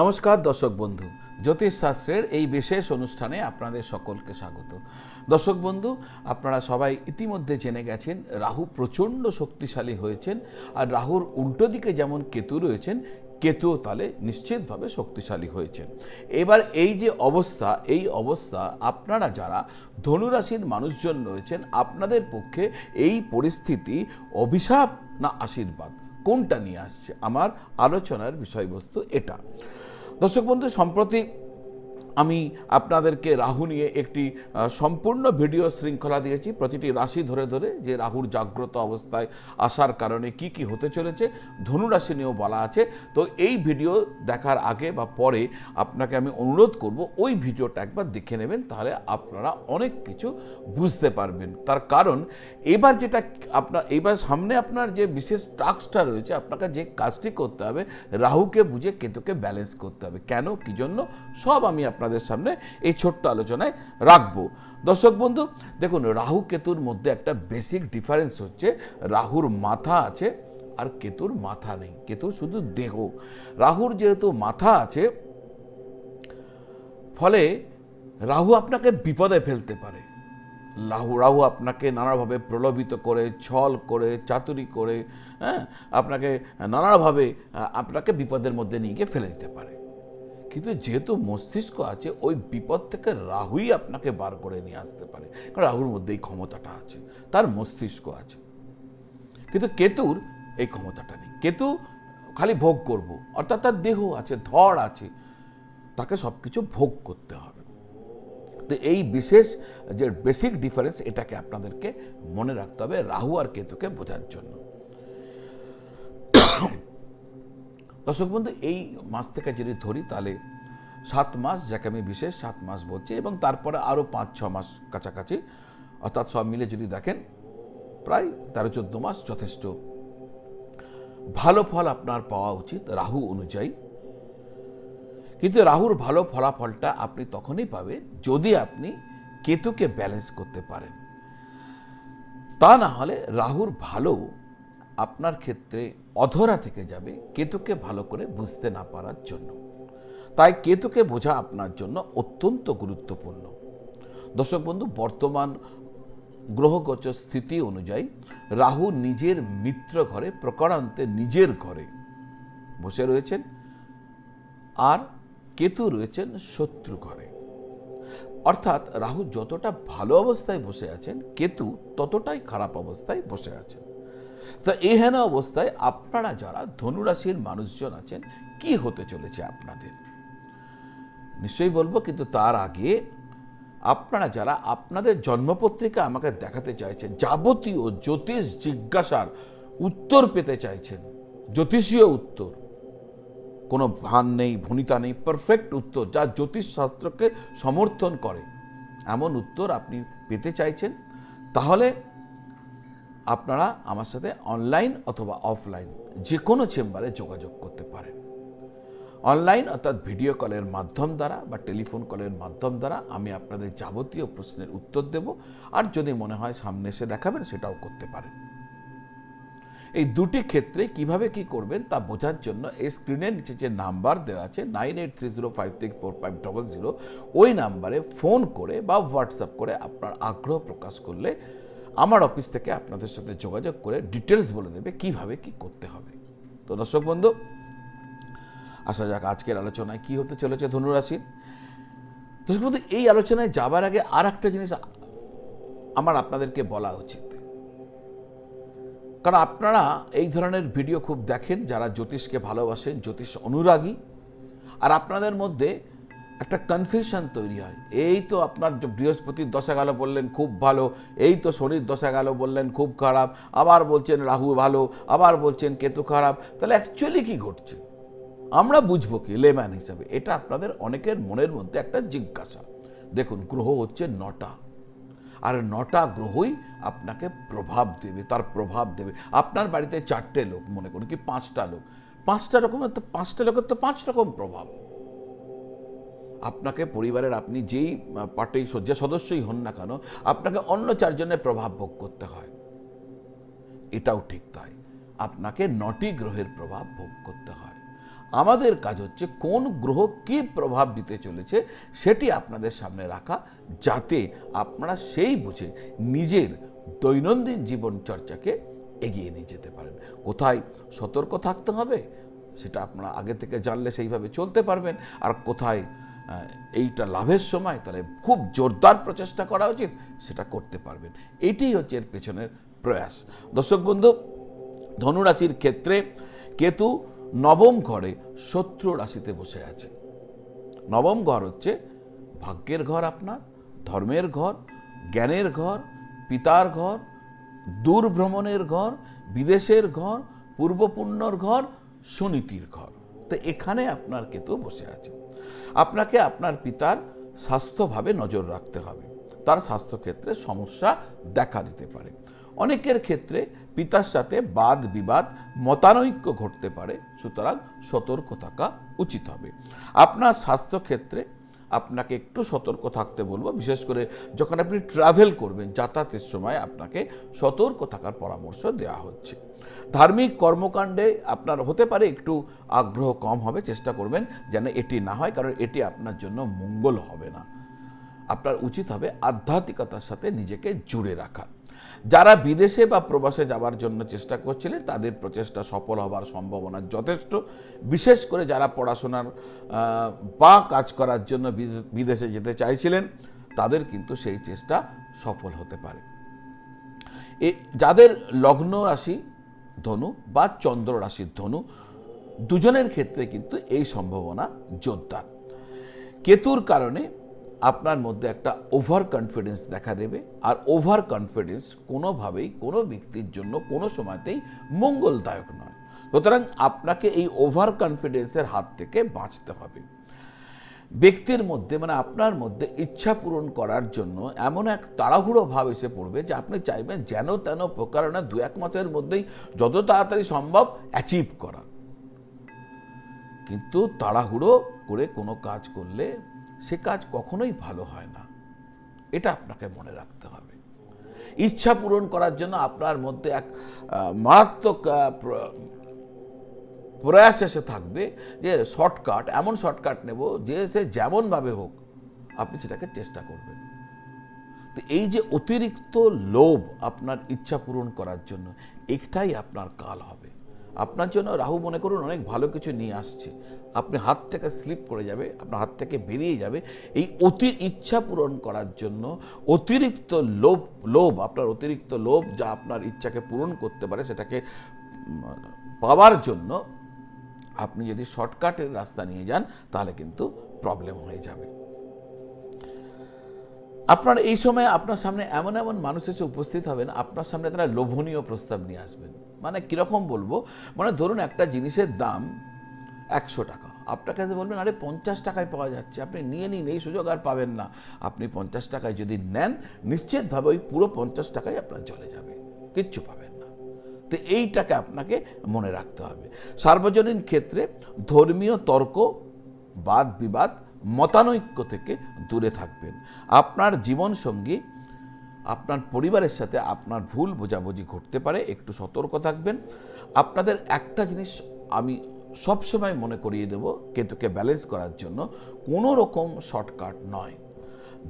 নমস্কার দর্শক বন্ধু, জ্যোতিষ শাস্ত্রের এই বিশেষ অনুষ্ঠানে আপনাদের সকলকে স্বাগত। দর্শক বন্ধু, আপনারা সবাই ইতিমধ্যে জেনে গেছেন, রাহু প্রচণ্ড শক্তিশালী হয়েছেন আর রাহুর উল্টো দিকে যেমন কেতু রয়েছেন, কেতুও তালে নিশ্চিতভাবে শক্তিশালী হয়েছেন। এবার এই যে অবস্থা, এই অবস্থা, আপনারা যারা ধনুরাশির মানুষজন রয়েছেন, আপনাদের পক্ষে এই পরিস্থিতি অভিশাপ না আশীর্বাদ? কোনটা নিয়ে আসছে? আমার আলোচনার বিষয়বস্তু এটা। দর্শক বন্ধু সম্প্রতি আমি আপনাদেরকে রাহু নিয়ে একটি সম্পূর্ণ ভিডিও শৃঙ্খলা দিয়েছি। প্রতিটি রাশি ধরে ধরে যে রাহুর জাগ্রত অবস্থায় আসার কারণে কি কি হতে চলেছে ধনু রাশি নিয়েও বলা আছে। তো এই ভিডিও দেখার আগে বা পরে আপনাকে আমি অনুরোধ করব, ওই ভিডিওটা একবার দেখে নেবেন, তাহলে আপনারা অনেক কিছু বুঝতে পারবেন। তার কারণ, এবার যেটা আপনার এবার সামনে আপনার যে বিশেষ টাস্কটা রয়েছে, আপনাকে যে কাজটি করতে হবে, রাহুকে বুঝে কেতুকে ব্যালেন্স করতে হবে। কেন? কি জন্য? সব আমি আপনাদের সামনে এই ছোট্ট আলোচনায় রাখব। দর্শক বন্ধু, দেখুন, রাহু কেতুর মধ্যে একটা বেসিক ডিফারেন্স হচ্ছে, রাহুর মাথা আছে আর কেতুর মাথা নেই। কেতুর শুধু দেহ। রাহুর যেহেতু মাথা আছে, ফলে রাহু আপনাকে বিপদে ফেলতে পারে। রাহু রাহু আপনাকে নানাভাবে প্রলোভিত করে, ছল করে, চাতুরি করে হ্যাঁ আপনাকে নানাভাবে আপনাকে বিপদের মধ্যে নিয়ে গিয়ে ফেলে দিতে পারে। কিন্তু যেহেতু মস্তিষ্ক আছে, ওই বিপদ থেকে রাহুই আপনাকে বার করে নিয়ে আসতে পারে। কারণ রাহুর মধ্যে এই ক্ষমতাটা আছে, তার মস্তিষ্ক আছে। কিন্তু কেতুর এই ক্ষমতাটা নেই। কেতু খালি ভোগ করব, অর্থাৎ তার দেহ আছে ধর আছে, তাকে সব কিছু ভোগ করতে হবে। তো এই বিশেষ যে বেসিক ডিফারেন্স এটাকে আপনাদেরকে মনে রাখতে হবে রাহু আর কেতুকে বোঝার জন্য। দর্শক বন্ধু, এই মাস থেকে যদি ধরি, তাহলে সাত মাস, যাকে আমি বিশেষ সাত মাস বলছি, এবং তারপরে আরও পাঁচ, ছ মাস কাছাকাছি, অর্থাৎ সব মিলে যদি দেখেন, প্রায় তেরো, চোদ্দ মাস যথেষ্ট ভালো ফল আপনার পাওয়া উচিত রাহু অনুযায়ী। কিন্তু রাহুর ভালো ফলাফলটা আপনি তখনই পাবেন যদি আপনি কেতুকে ব্যালেন্স করতে পারেন। তা না হলে রাহুর ভালো আপনার ক্ষেত্রে অধরা থেকে যাবে কেতুকে ভালো করে বুঝতে না পারার জন্য। তাই কেতুকে বোঝা আপনার জন্য অত্যন্ত গুরুত্বপূর্ণ। দর্শক বন্ধু, বর্তমান গ্রহগোচর স্থিতি অনুযায়ী রাহু নিজের মিত্র ঘরে, প্রকারান্তে নিজের ঘরে বসে রয়েছেন আর কেতু রয়েছেন শত্রু ঘরে। অর্থাৎ রাহু যতটা ভালো অবস্থায় বসে আছেন, কেতু ততটাই খারাপ অবস্থায় বসে আছেন। তা এহেন অবস্থায় আপনারা যারা ধনুরাশির মানুষজন আছেন, কি হতে চলেছে আপনাদের? নিশ্চয়ই বলব, কিন্তু তার আগে আপনারা যারা আপনাদের জন্মপত্রিকা আমাকে দেখাতে চাইছেন, যাবতীয় জ্যোতিষ জিজ্ঞাসার উত্তর পেতে চাইছেন, জ্যোতিষীয় উত্তর, কোনো ভান নেই, ভনিতা নেই পারফেক্ট উত্তর যা জ্যোতিষ শাস্ত্রকে সমর্থন করে, এমন উত্তর আপনি পেতে চাইছেন, তাহলে আপনারা আমার সাথে অনলাইন অথবা অফলাইন যে কোনো চেম্বারে যোগাযোগ করতে পারেন। অনলাইন অর্থাৎ ভিডিও কলের মাধ্যম দ্বারা বা টেলিফোন কলের মাধ্যম দ্বারা আমি আপনাদের যাবতীয় প্রশ্নের উত্তর দেব আর যদি মনে হয় সামনে এসে দেখাবেন সেটাও করতে পারেন। এই দুটি ক্ষেত্রে কীভাবে কি করবেন তা বোঝার জন্য এই স্ক্রিনের নিচে যে নাম্বার দেওয়া আছে nine eight three zero five six four five double zero ওই নাম্বারে ফোন করে বা হোয়াটসঅ্যাপ করে আপনার আগ্রহ প্রকাশ করলে আমার অফিস থেকে আপনাদের সাথে যোগাযোগ করে ডিটেলস বলে দেবে কীভাবে কি করতে হবে। তো দর্শক বন্ধু, আসা যাক আজকের আলোচনায় কি হতে চলেছে ধনুরাশি দর্শক বন্ধু, এই আলোচনায় যাবার আগে আর একটা জিনিস আমার আপনাদেরকে বলা উচিত। কারণ আপনারা এই ধরনের ভিডিও খুব দেখেন, যারা জ্যোতিষকে ভালোবাসেন, জ্যোতিষ অনুরাগী, আর আপনাদের মধ্যে একটা কনফিউশন তৈরি হয়। এই তো আপনার বৃহস্পতির দশা গেল বললেন, খুব ভালো। এই তো শনির দশা গেল বললেন, খুব খারাপ। আবার বলছেন, রাহু ভালো। আবার বলছেন, কেতু খারাপ। তাহলে অ্যাকচুয়ালি কি ঘটছে? আমরা বুঝব কি লেম্যান হিসাবে। এটা আপনাদের অনেকের মনের মধ্যে একটা জিজ্ঞাসা। দেখুন, গ্রহ হচ্ছে নটা। আর নটা গ্রহই আপনাকে প্রভাব দেবে, তার প্রভাব দেবে। আপনার বাড়িতে চারটে লোক, মনে করুন কি, পাঁচটা লোক। পাঁচটা রকমের তো, পাঁচটা লোকের তো পাঁচ রকম প্রভাব। আপনাকে পরিবারের আপনি যেই পার্টি শয্যা সদস্যই হন না কেন, আপনাকে অন্য চারজনের প্রভাব ভোগ করতে হয়। এটাও ঠিক তাই। আপনাকে নটি গ্রহের প্রভাব ভোগ করতে হয়। আমাদের কাজ হচ্ছে কোন গ্রহ কি প্রভাব দিতে চলেছে সেটি আপনাদের সামনে রাখা, যাতে আপনারা সেই বুঝে নিজের দৈনন্দিন জীবন চর্চাকে এগিয়ে নিয়ে যেতে পারেন। কোথায় সতর্ক থাকতে হবে, সেটা আপনারা আগে থেকে জানলে সেইভাবে চলতে পারবেন। আর কোথায় এইটা লাভের সময় তাহলে খুব জোরদার প্রচেষ্টা করা উচিত, সেটা করতে পারবেন। এটাই হচ্ছে এর পেছনের প্রয়াস। দর্শক বন্ধু, ধনুরাশির ক্ষেত্রে কেতু নবম ঘরে শত্রু রাশিতে বসে আছে। নবম ঘর হচ্ছে ভাগ্যের ঘর আপনার, ধর্মের ঘর, জ্ঞানের ঘর, পিতার ঘর দূর ভ্রমণের ঘর, বিদেশের ঘর, পূর্বপুণ্যর ঘর, সুনীতির ঘর। তো এখানে আপনার কেতু বসে আছে। আপনাকে আপনার পিতার স্বাস্থ্যভাবে নজর রাখতে হবে। তার স্বাস্থ্যক্ষেত্রে সমস্যা দেখা দিতে পারে। অনেকের ক্ষেত্রে পিতার সাথে বাদ বিবাদ মতানৈক্য ঘটতে পারে। সুতরাং সতর্ক থাকা উচিত হবে। আপনার স্বাস্থ্যক্ষেত্রে আপনাকে একটু সতর্ক থাকতে বলব। বিশেষ করে যখন আপনি ট্রাভেল করবেন, যাতায়াতের সময় আপনাকে সতর্ক থাকার পরামর্শ দেওয়া হচ্ছে। ধার্মিক কর্মকাণ্ডে আপনার হতে পারে একটু আগ্রহ কম হবে, চেষ্টা করবেন যেন এটি না হয়, কারণ এটি আপনার জন্য মঙ্গল হবে না। আপনার উচিত হবে আধ্যাত্মিকতার সাথে নিজেকে জুড়ে রাখা। যারা বিদেশে বা প্রবাসে যাওয়ার জন্য চেষ্টা করছিলেন, তাদের প্রচেষ্টা সফল হবার সম্ভাবনা যথেষ্ট। বিশেষ করে যারা পড়াশোনার বা কাজ করার জন্য বিদেশে যেতে চাইছিলেন, তাদের কিন্তু সেই চেষ্টা সফল হতে পারে। এ, যাদের লগ্ন রাশি ধনু বা চন্দ্র রাশির ধনু, দুজনের ক্ষেত্রে কিন্তু এই সম্ভাবনা জোরদার। কেতুর কারণে আপনার মধ্যে একটা ওভার কনফিডেন্স দেখা দেবে আর ওভার কনফিডেন্স কোনোভাবেই কোনো ব্যক্তির জন্য কোনো সময়তেই মঙ্গলদায়ক নয়। সুতরাং আপনাকে এই ওভার কনফিডেন্সের হাত থেকে বাঁচতে হবে। ব্যক্তির মধ্যে মানে আপনার মধ্যে ইচ্ছা পূরণ করার জন্য এমন এক তাড়াহুড়ো ভাব এসে পড়বে যে আপনি চাইবেন যেন তেন প্রকারণে দু এক মাসের মধ্যেই যত তাড়াতাড়ি সম্ভব অ্যাচিভ করার। কিন্তু তাড়াহুড়ো করে কোনো কাজ করলে সে কাজ কখনোই ভালো হয় না। এটা আপনাকে মনে রাখতে হবে। ইচ্ছা পূরণ করার জন্য আপনার মধ্যে এক মারাত্মক প্রয়াস এসে থাকবে যে শর্টকাট, এমন শর্টকাট নেব যে সে যেমনভাবে হোক আপনি সেটাকে চেষ্টা করবেন। তো এই যে অতিরিক্ত লোভ আপনার ইচ্ছা পূরণ করার জন্য, একটাই আপনার কাল হবে। আপনার জন্য রাহু মনে করুন অনেক ভালো কিছু নিয়ে আসছে। আপনি হাত থেকে স্লিপ করে যাবে, আপনার হাত থেকে বেরিয়ে যাবে। এই অতি ইচ্ছা পূরণ করার জন্য অতিরিক্ত লোভ লোভ, আপনার অতিরিক্ত লোভ যা আপনার ইচ্ছাকে পূরণ করতে পারে সেটাকে পাওয়ার জন্য আপনি যদি শর্টকাটের রাস্তা নিয়ে যান, তাহলে কিন্তু প্রবলেম হয়ে যাবে। আপনার এই সময় আপনার সামনে এমন এমন মানুষ এসে উপস্থিত হবেন, আপনার সামনে তারা লোভনীয় প্রস্তাব নিয়ে আসবেন। মানে কীরকম বলব? মানে ধরুন একটা জিনিসের দাম একশো টাকা। আপনার কাছে বলবেন, আরে, পঞ্চাশ টাকায় পাওয়া যাচ্ছে, আপনি নিয়ে নিন, এই সুযোগ আর পাবেন না। আপনি পঞ্চাশ টাকায় যদি নেন, নিশ্চিতভাবে ওই পুরো পঞ্চাশ টাকায় আপনার চলে যাবে। কিচ্ছু পাবেন না। তো এইটাকে আপনাকে মনে রাখতে হবে। সার্বজনীন ক্ষেত্রে ধর্মীয় তর্ক বাদ বিবাদ মতানৈক্য থেকে দূরে থাকবেন। আপনার জীবনসঙ্গী, আপনার পরিবারের সাথে আপনার ভুল বোঝাবুঝি ঘটতে পারে, একটু সতর্ক থাকবেন। আপনাদের একটা জিনিস আমি সবসময় মনে করিয়ে দেব, কেতুকে ব্যালেন্স করার জন্য, কোনো রকম শর্টকাট নয়।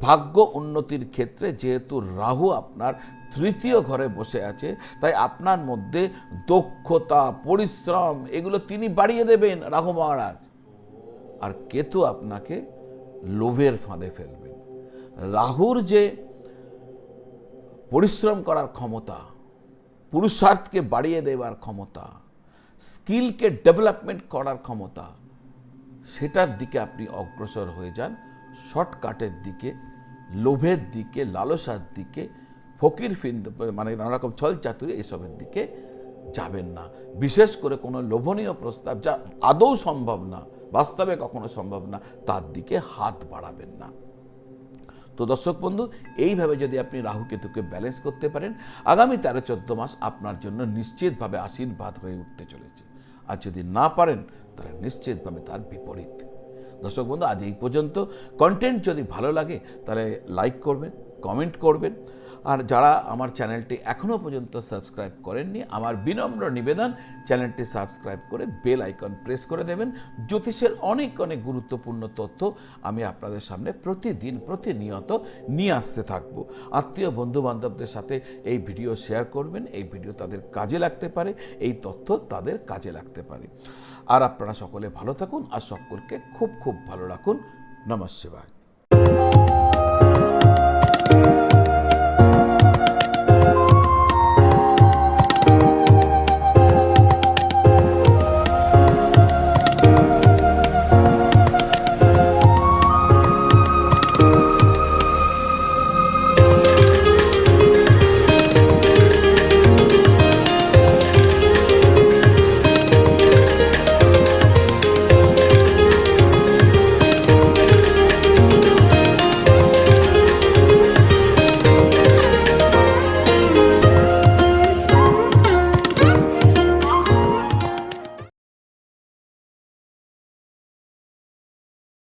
ভাগ্য উন্নতির ক্ষেত্রে যেহেতু রাহু আপনার তৃতীয় ঘরে বসে আছে, তাই আপনার মধ্যে দক্ষতা, পরিশ্রম, এগুলো তিনি বাড়িয়ে দেবেন রাহু মহারাজ। আর কেতু আপনাকে লোভের ফাঁদে ফেলবেন রাহুর যে পরিশ্রম করার ক্ষমতা, পুরুষার্থকে বাড়িয়ে দেওয়ার ক্ষমতা, স্কিলকে ডেভেলপমেন্ট করার ক্ষমতা, সেটার দিকে আপনি অগ্রসর হয়ে যান। শর্টকাটের দিকে, লোভের দিকে, লালসার দিকে, ফকির ফিন মানে নানা রকম ছল চাতুরি এসবের দিকে যাবেন না। বিশেষ করে কোনো লোভনীয় প্রস্তাব যা আদৌ সম্ভব না। বাস্তবে কখনো সম্ভব না, তার দিকে হাত বাড়াবেন না। তো দর্শক বন্ধু, এইভাবে যদি আপনি রাহু কেতুকে ব্যালেন্স করতে পারেন, আগামী তেরো চোদ্দ মাস আপনার জন্য নিশ্চিতভাবে আশীর্বাদ হয়ে উঠতে চলেছে। আর যদি না পারেন, তাহলে নিশ্চিতভাবে তার বিপরীত। দর্শক বন্ধু, আজ এই পর্যন্ত। কন্টেন্ট যদি ভালো লাগে, তাহলে লাইক করবেন কমেন্ট করবেন। আর যারা আমার চ্যানেলটি এখনও পর্যন্ত সাবস্ক্রাইব করেননি, আমার বিনম্র নিবেদন, চ্যানেলটি সাবস্ক্রাইব করে বেল আইকন প্রেস করে দেবেন। জ্যোতিষের অনেক অনেক গুরুত্বপূর্ণ তথ্য আমি আপনাদের সামনে প্রতিদিন, প্রতিনিয়ত নিয়ে আসতে থাকব। আত্মীয় বন্ধু বান্ধবদের সাথে এই ভিডিও শেয়ার করবেন, এই ভিডিও তাদের কাজে লাগতে পারে, এই তথ্য তাদের কাজে লাগতে পারে। আর আপনারা সকলে ভালো থাকুন, আর সকলকে খুব খুব ভালো রাখুন। নমঃ শিবায়